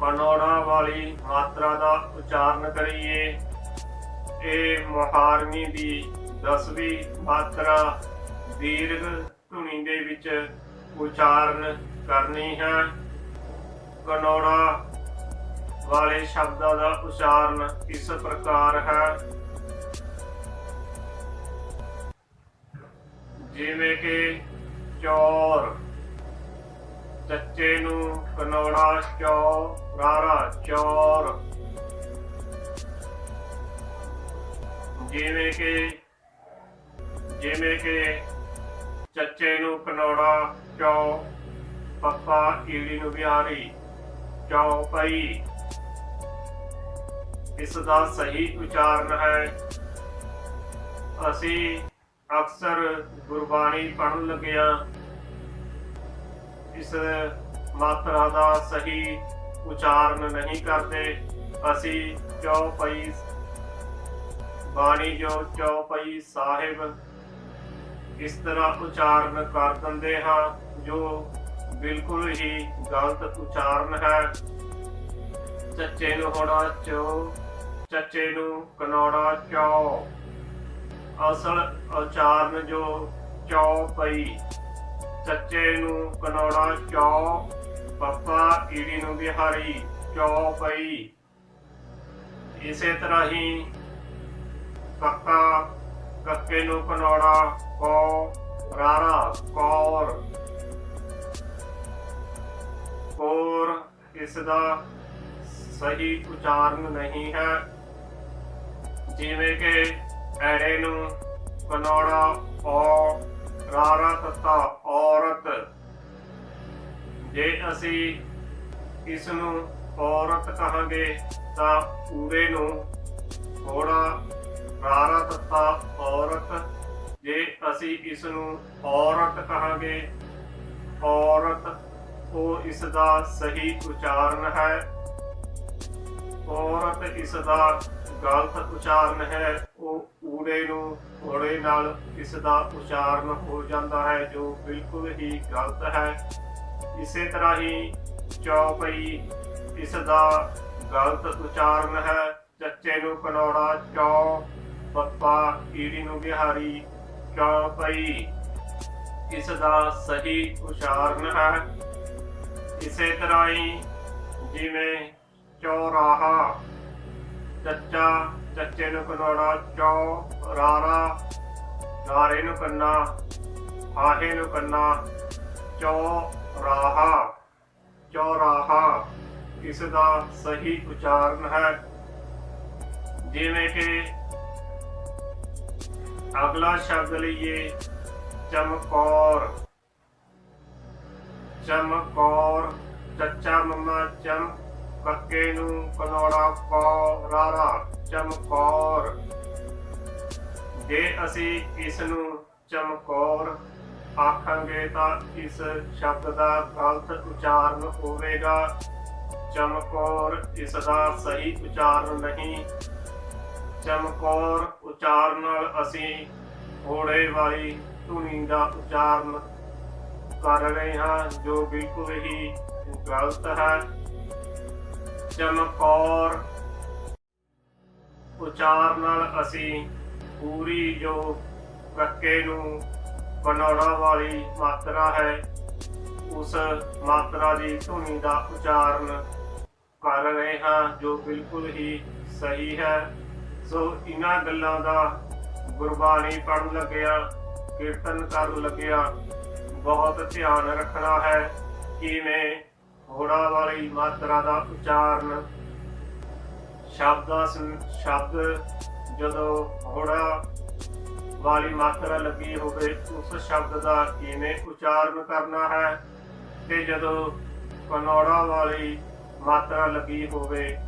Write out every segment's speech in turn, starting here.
ਕਨੌੜਾ ਵਾਲੀ ਮਾਤਰਾ ਦਾ ਉਚਾਰਨ ਕਰੀਏ। ਇਹ ਮੁਹਾਰਨੀ ਦੀ 10ਵੀਂ ਮਾਤਰਾ ਦੀਰਘ ਧੁਨੀ ਦੇ ਵਿੱਚ ਉਚਾਰਨ ਕਰਨੀ ਹੈ। ਕਨੌੜਾ ਵਾਲੇ ਸ਼ਬਦਾਂ ਦਾ ਉਚਾਰਨ ਇਸ ਪ੍ਰਕਾਰ ਹੈ। ਜਿਵੇਂ ਕਿ ਚੌਰ, ਚੱਚੇ ਨੂੰ ਕਨੌੜਾ ਚੌ ਰਾਰਾ ਚੌਰ ਜਿਵੇਂ ਕਿ ਜਿਵੇਂ ਕਿ ਚੱਚੇ ਨੂੰ ਕਨੌੜਾ ਚੌ, ਪੱਪਾ ਈੜੀ ਨੂੰ ਬਿਹਾਰੀ ਚੌ ਪਈ। ਇਸ ਦਾ ਸਹੀ ਉਚਾਰਨ ਹੈ। ਅਸੀਂ ਅਕਸਰ ਗੁਰਬਾਣੀ ਪੜ੍ਹਨ ਲੱਗਿਆ ਇਸ ਮਾਤਰਾ ਦਾ ਸਹੀ ਉਚਾਰਨ ਨਹੀਂ ਕਰਦੇ। ਅਸੀਂ ਚੌਪਈ ਬਾਣੀ ਜੋ ਚੌਪਈ ਸਾਹਿਬ ਇਸ ਤਰ੍ਹਾਂ ਉਚਾਰਨ ਕਰ ਦਿੰਦੇ ਹਾਂ, ਜੋ ਬਿਲਕੁਲ ਹੀ ਗਲਤ ਉਚਾਰਨ ਹੈ। ਚੱਚੇ ਨੂੰ ਹੋਣਾ ਚੋ, ਚੱਚੇ ਨੂੰ ਕਨੌੜਾ ਚੌ। ਅਸਲ ਉਚਾਰਨ ਜੋ ਚੌ ਪਈ ਚੱਚੇ ਨੂੰ ਕਨੌੜਾ ਚੌ। ਪੱਪਾ ਈੜੀ ਨੂੰ ਬਿਹਾਰੀ ਚੌ ਪਈ ਇਸੇ ਤਰ੍ਹਾਂ ਹੀ ਕੱਕਾ ਕੱਕੇ ਨੂੰ ਕਨੌੜਾ ਕੌ ਰਾਰਾ, ਕੌਰ। ਕੋਰ ਇਸ ਦਾ ਸਹੀ ਉਚਾਰਨ ਨਹੀਂ ਹੈ। ਜਿਵੇਂ ਕਿ ਐੜੇ ਨੂੰ ਕਨੌੜਾ ਔ ਰਾਰਾ ਤਤਾ ਔਰਤ ਜੇ ਅਸੀਂ ਇਸ ਨੂੰ ਔਰਤ ਕਹਾਂਗੇ ਤਾਂ ਊੜੇ ਨੂੰ ਥੋੜਾ ਰਾਰਾ ਤਤਾ ਔਰਤ। ਜੇ ਅਸੀਂ ਇਸ ਨੂੰ ਔਰਤ ਕਹਾਂਗੇ, ਔਰਤ, ਉਹ ਇਸ ਦਾ ਸਹੀ ਉਚਾਰਨ ਹੈ। ਔਰਤ ਇਸ ਦਾ ਗਲਤ ਉਚਾਰਨ ਹੈ, ਉਹ ਊੜੇ ਨੂੰ ਓੜੇ ਨਾਲ ਇਸ ਦਾ ਉਚਾਰਨ ਹੋ ਜਾਂਦਾ ਹੈ, ਜੋ ਬਿਲਕੁਲ ਹੀ ਗਲਤ ਹੈ। ਇਸੇ ਤਰ੍ਹਾਂ ਹੀ ਚੌਪਈ ਇਸ ਦਾ ਗਲਤ ਉਚਾਰਨ ਹੈ। ਚੱਚੇ ਨੂੰ ਕਨੌੜਾ ਚੌ ਪੱਪਾ ਕੀੜੀ ਨੂੰ ਬਿਹਾਰੀ। ਚੌਪਈ ਇਸ ਦਾ ਸਹੀ ਉਚਾਰਨ ਹੈ। ਇਸੇ ਤਰ੍ਹਾਂ ਹੀ ਜਿਵੇਂ ਚੌਰਾਹਾ ਚੱਚਾ ਚੱਚੇ ਨੂੰ ਕਨੌੜਾ ਚੌ ਰਾਰਾ, ਨਾਰੇ ਨੂੰ ਕੰਨਾ, ਆਹੇ ਨੂੰ ਕੰਨਾ ਚੌ ਚੌਰਾਹਾ ਇਸ ਦਾ ਸਹੀ ਉਚਾਰਨ ਹੈ। ਜਿਵੇਂ ਕਿ ਅਗਲਾ ਸ਼ਬਦ ਲਈਏ, ਚਮਕੌਰ। ਚਮਕੌਰ, ਚੱਚਾ ਮੰਮਾ ਚਮ ਕੱਕੇ ਨੂੰ ਕਨੌੜਾ ਕੌ ਰਾਰਾ ਚਮਕੌਰ। ਜੇ ਅਸੀਂ ਇਸ ਨੂੰ ਚਮਕੌਰ ਆਖਾਂਗੇ ਤਾਂ ਇਸ ਸ਼ਬਦ ਦਾ ਗਲਤ ਉਚਾਰਨ ਹੋਵੇਗਾ। ਚਮਕੌਰ ਇਸ ਦਾ ਸਹੀ ਉਚਾਰਨ ਨਹੀਂ। ਚਮਕੌਰ ਉਚਾਰਨ ਨਾਲ ਅਸੀਂ ਘੋੜੇ ਵਾਲੀ ਧੁਨੀ ਦਾ ਉਚਾਰਨ ਕਰ ਰਹੇ ਹਾਂ, ਜੋ ਬਿਲਕੁਲ ਹੀ ਗਲਤ ਹੈ। ਚਮਕੌਰ ਉਚਾਰਨ ਨਾਲ ਅਸੀਂ ਪੂਰੀ ਜੋ ਕੱਕੇ ਨੂੰ ਬਣਾਉਣਾ ਵਾਲੀ ਮਾਤਰਾ ਹੈ। ਉਸ ਮਾਤਰਾ ਦੀ ਧੁਨੀ ਦਾ ਉਚਾਰਨ ਕਰ ਰਹੇ ਹਾਂ, ਜੋ ਬਿਲਕੁਲ ਹੀ ਸਹੀ ਹੈ। ਸੋ ਇਹਨਾਂ ਗੱਲਾਂ ਦਾ ਗੁਰਬਾਣੀ ਪੜਨ ਲੱਗਿਆ, ਕੀਰਤਨ ਕਰਨ ਲੱਗਿਆ, ਬਹੁਤ ਧਿਆਨ ਰੱਖਣਾ ਹੈ ਕਿਵੇਂ ਹੋੜਾ ਵਾਲੀ ਮਾਤਰਾ ਦਾ ਉਚਾਰਨ ਸ਼ਬਦਾਂ ਸ਼ਬਦ ਜਦੋਂ ਹੋੜਾ ਵਾਲੀ ਮਾਤਰਾ ਲੱਗੀ ਹੋਵੇ, ਉਸ ਸ਼ਬਦ ਦਾ ਕਿਵੇਂ ਉਚਾਰਨ ਕਰਨਾ ਹੈ? ਤੇ ਜਦੋਂ ਕਨੌੜਾ ਵਾਲੀ ਮਾਤਰਾ ਲੱਗੀ ਹੋਵੇ,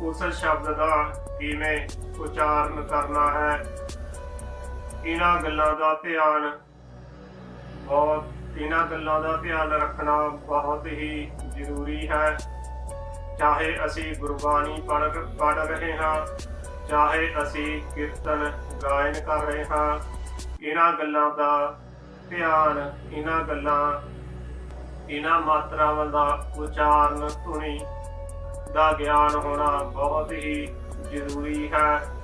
ਉਸ ਸ਼ਬਦ ਦਾ ਕਿਵੇਂ ਉਚਾਰਨ ਕਰਨਾ ਹੈ? ਇਹਨਾਂ ਗੱਲਾਂ ਦਾ ਧਿਆਨ ਬਹੁਤ, ਇਹਨਾਂ ਗੱਲਾਂ ਦਾ ਧਿਆਨ ਰੱਖਣਾ ਬਹੁਤ ਹੀ ਜ਼ਰੂਰੀ ਹੈ। ਚਾਹੇ ਅਸੀਂ ਗੁਰਬਾਣੀ ਪੜ੍ਹ ਪੜ੍ਹ ਰਹੇ ਹਾਂ ਚਾਹੇ ਅਸੀਂ ਕੀਰਤਨ ਗਾਇਨ ਕਰ ਰਹੇ ਹਾਂ, ਇਹਨਾਂ ਗੱਲਾਂ ਦਾ ਧਿਆਨ, ਇਹਨਾਂ ਗੱਲਾਂ, ਇਹਨਾਂ ਮਾਤਰਾਵਾਂ ਦਾ ਉਚਾਰਨ, ਧੁਨੀ ਦਾ ਗਿਆਨ ਹੋਣਾ ਬਹੁਤ ਹੀ ਜ਼ਰੂਰੀ ਹੈ।